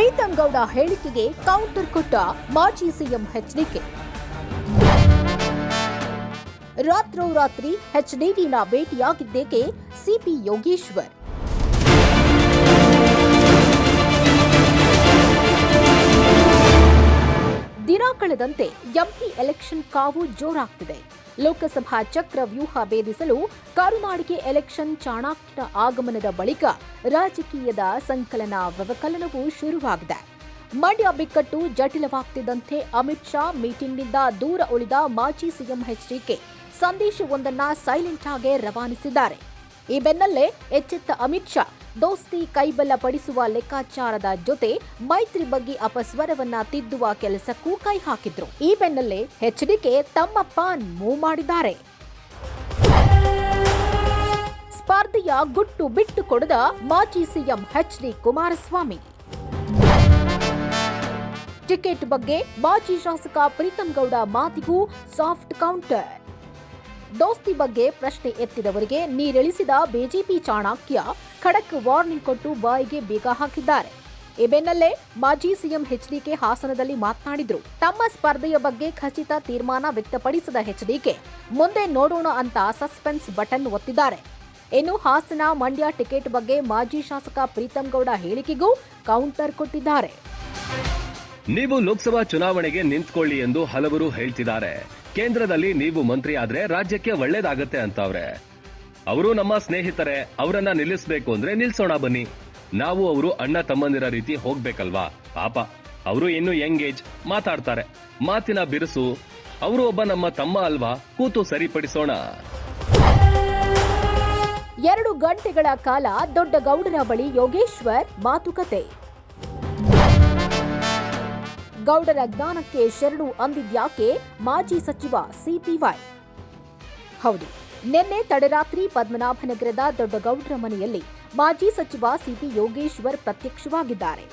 ಪ್ರೀತಂ ಗೌಡ ಹೇಳಿಕೆಗೆ ಕೌಂಟರ್ ಕೊಟ್ಟ ಮಾಜಿ ಸಿಎಂ ಎಚ್ಡಿಕೆ. ರಾತ್ರೋರಾತ್ರಿ ಎಚ್ಡಿಡಿನ ಭೇಟಿಯಾಗಿದ್ದೇಕೆ ಸಿಪಿ ಯೋಗೇಶ್ವರ್? ದಿನ ಕಳೆದಂತೆ ಎಂಪಿ ಎಲೆಕ್ಷನ್ ಕಾವು ಜೋರಾಗ್ತಿದೆ. ಲೋಕಸಭಾ ಚಕ್ರ ವ್ಯೂಹ ಭೇದಿಸಲು ಕರುನಾಡಿಗೆ ಎಲೆಕ್ಷನ್ ಚಾಣಾಕ್ಯನ ಆಗಮನದ ಬಳಿಕ ರಾಜಕೀಯದ ಸಂಕಲನ ವ್ಯವಕಲನವೂ ಶುರುವಾಗಿದೆ. ಮಂಡ್ಯ ಬಿಕ್ಕಟ್ಟು ಜಟಿಲವಾಗ್ತಿದ್ದಂತೆ ಅಮಿತ್ ಶಾ ಮೀಟಿಂಗ್ನಿಂದ ದೂರ ಉಳಿದ ಮಾಜಿ ಸಿಎಂ ಎಚ್ಡಿಕೆ ಸಂದೇಶವೊಂದನ್ನ ಸೈಲೆಂಟ್ ಆಗಿ ರವಾನಿಸಿದ್ದಾರೆ. ಈ ಬೆನ್ನಲ್ಲೇ ಎಚ್ಚೆತ್ತ ಅಮಿತ್ ಶಾ ದೋಸ್ತಿ ಕೈಬಲ್ಲ ಪಡಿಸುವ ಲೆಕ್ಕಾಚಾರದ ಜೊತೆ ಮೈತ್ರಿ ಬಗ್ಗೆ ಅಪಸ್ವರವನ್ನ ತಿದ್ದುವ ಕೆಲಸಕ್ಕೂ ಕೈ ಹಾಕಿದ್ರು. ಈ ಬೆನ್ನಲ್ಲೇ ಹೆಚ್ಡಿಕೆ ತಮ್ಮ ಪಾನ್ ಮೂವ್ ಮಾಡಿದ್ದಾರೆ. ಸ್ಪರ್ಧೆಯ ಗುಟ್ಟು ಬಿಟ್ಟು ಕೊಡದ ಮಾಜಿ CM H D Kumaraswamy. Ticket ಬಗ್ಗೆ ಮಾಜಿ ಶಾಸಕ ಪ್ರೀತಂ ಗೌಡ ಮಾತಿಗೂ ಸಾಫ್ಟ್ ಕೌಂಟರ್. ದೋಸ್ತಿ ಬಗ್ಗೆ ಪ್ರಶ್ನೆ ಎತ್ತಿದವರಿಗೆ ನೀರಿಳಿಸಿದ ಬಿಜೆಪಿ ಚಾಣಾಕ್ಯ ಖಡಕ್ ವಾರ್ನಿಂಗ್ ಕೊಟ್ಟು ಬಾಯಿಗೆ ಬೀಗ ಹಾಕಿದ್ದಾರೆ. ಈ ಬೆನ್ನಲ್ಲೇ ಮಾಜಿ ಸಿಎಂ ಎಚ್ಡಿಕೆ ಹಾಸನದಲ್ಲಿ ಮಾತನಾಡಿದ್ರು. ತಮ್ಮ ಸ್ಪರ್ಧೆಯ ಬಗ್ಗೆ ಖಚಿತ ತೀರ್ಮಾನ ವ್ಯಕ್ತಪಡಿಸಿದ ಎಚ್ಡಿಕೆ, ಮುಂದೆ ನೋಡೋಣ ಅಂತ ಸಸ್ಪೆನ್ಸ್ ಬಟನ್ ಒತ್ತಿದ್ದಾರೆ. ಇನ್ನು ಹಾಸನ ಮಂಡ್ಯ ಟಿಕೆಟ್ ಬಗ್ಗೆ ಮಾಜಿ ಶಾಸಕ ಪ್ರೀತಂ ಗೌಡ ಹೇಳಿಕೆಗೂ ಕೌಂಟರ್ ಕೊಟ್ಟಿದ್ದಾರೆ. ನೀವು ಲೋಕಸಭಾ ಚುನಾವಣೆಗೆ ನಿಂತ್ಕೊಳ್ಳಿ ಎಂದು ಹಲವರು ಹೇಳ್ತಿದ್ದಾರೆ. ಕೇಂದ್ರದಲ್ಲಿ ನೀವು ಮಂತ್ರಿ ಆದ್ರೆ ರಾಜ್ಯಕ್ಕೆ ಒಳ್ಳೇದಾಗತ್ತೆ ಅಂತವ್ರೆ. ಅವರು ನಮ್ಮ ಸ್ನೇಹಿತರೆ, ಅವರನ್ನ ನಿಲ್ಲಿಸಬೇಕು ಅಂದ್ರೆ ನಿಲ್ಸೋಣ ಬನ್ನಿ. ನಾವು ಅವರು ಅಣ್ಣ ತಮ್ಮಂದಿರ ರೀತಿ ಹೋಗ್ಬೇಕಲ್ವಾ? ಪಾಪ, ಅವರು ಇನ್ನು ಯಂಗ್ ಏಜ್, ಮಾತಾಡ್ತಾರೆ. ಮಾತಿನ ಬಿರುಸು, ಅವರು ಒಬ್ಬ ನಮ್ಮ ತಮ್ಮ ಅಲ್ವಾ? ಕೂತು ಸರಿಪಡಿಸೋಣ. ಎರಡು ಗಂಟೆಗಳ ಕಾಲ ದೊಡ್ಡ ಗೌಡರ ಬಳಿ ಯೋಗೇಶ್ವರ್ ಮಾತುಕತೆ. ಗೌಡರ ಜ್ಞಾನಕ್ಕೆ ಶರಣು ಅಂದಿದ್ಯಾಕೆ ಮಾಜಿ ಸಚಿವ ಸಿಪಿವೈ? ಹೌದು, ನಿನ್ನೆ ತಡರಾತ್ರಿ ಪದ್ಮನಾಭನಗರದ ದೊಡ್ಡ ಗೌಡ್ರ ಮನೆಯಲ್ಲಿ ಮಾಜಿ ಸಚಿವ ಸಿಪಿ ಯೋಗೇಶ್ವರ್ ಪ್ರತ್ಯಕ್ಷವಾಗಿದ್ದಾರೆ.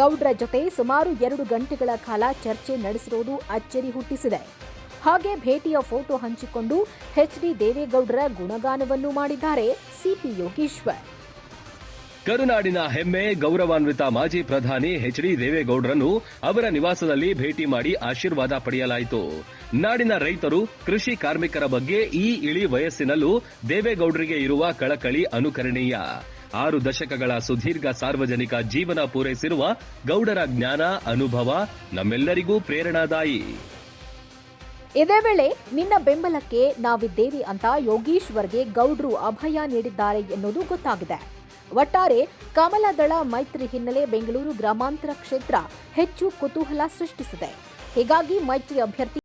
ಗೌಡ್ರ ಜೊತೆ ಸುಮಾರು ಎರಡು ಗಂಟೆಗಳ ಕಾಲ ಚರ್ಚೆ ನಡೆಸಿರುವುದು ಅಚ್ಚರಿ ಹುಟ್ಟಿಸಿದೆ. ಹಾಗೆ ಭೇಟಿಯ ಫೋಟೋ ಹಂಚಿಕೊಂಡು ಎಚ್ಡಿ ದೇವೇಗೌಡರ ಗುಣಗಾನವನ್ನು ಮಾಡಿದ್ದಾರೆ ಸಿಪಿ ಯೋಗೇಶ್ವರ್. ಕರುನಾಡಿನ ಹೆಮ್ಮೆ, ಗೌರವಾನ್ವಿತ ಮಾಜಿ ಪ್ರಧಾನಿ ಎಚ್ ಡಿ ದೇವೇಗೌಡರನ್ನು ಅವರ ನಿವಾಸದಲ್ಲಿ ಭೇಟಿ ಮಾಡಿ ಆಶೀರ್ವಾದ ಪಡೆಯಲಾಯಿತು. ನಾಡಿನ ರೈತರು, ಕೃಷಿ ಕಾರ್ಮಿಕರ ಬಗ್ಗೆ ಈ ಇಳಿ ವಯಸ್ಸಿನಲ್ಲೂ ದೇವೇಗೌಡರಿಗೆ ಇರುವ ಕಳಕಳಿ ಅನುಕರಣೀಯ. ಆರು ದಶಕಗಳ ಸುದೀರ್ಘ ಸಾರ್ವಜನಿಕ ಜೀವನ ಪೂರೈಸಿರುವ ಗೌಡರ ಜ್ಞಾನ, ಅನುಭವ ನಮ್ಮೆಲ್ಲರಿಗೂ ಪ್ರೇರಣಾದಾಯಿ. ಇದೇ ವೇಳೆ ನಿನ್ನ ಬೆಂಬಲಕ್ಕೆ ನಾವಿದ್ದೇವೆ ಅಂತ ಯೋಗೀಶ್ವರ್ಗೆ ಗೌಡ್ರು ಅಭಯ ನೀಡಿದ್ದಾರೆ ಎನ್ನುವುದು ಗೊತ್ತಾಗಿದೆ. ಒಟ್ಟಾರೆ ಕಮಲದಳ ಮೈತ್ರಿ ಹಿನ್ನೆಲೆ ಬೆಂಗಳೂರು ಗ್ರಾಮಾಂತರ ಕ್ಷೇತ್ರ ಹೆಚ್ಚು ಕುತೂಹಲ ಸೃಷ್ಟಿಸಿದೆ. ಹೀಗಾಗಿ ಮೈತ್ರಿ ಅಭ್ಯರ್ಥಿ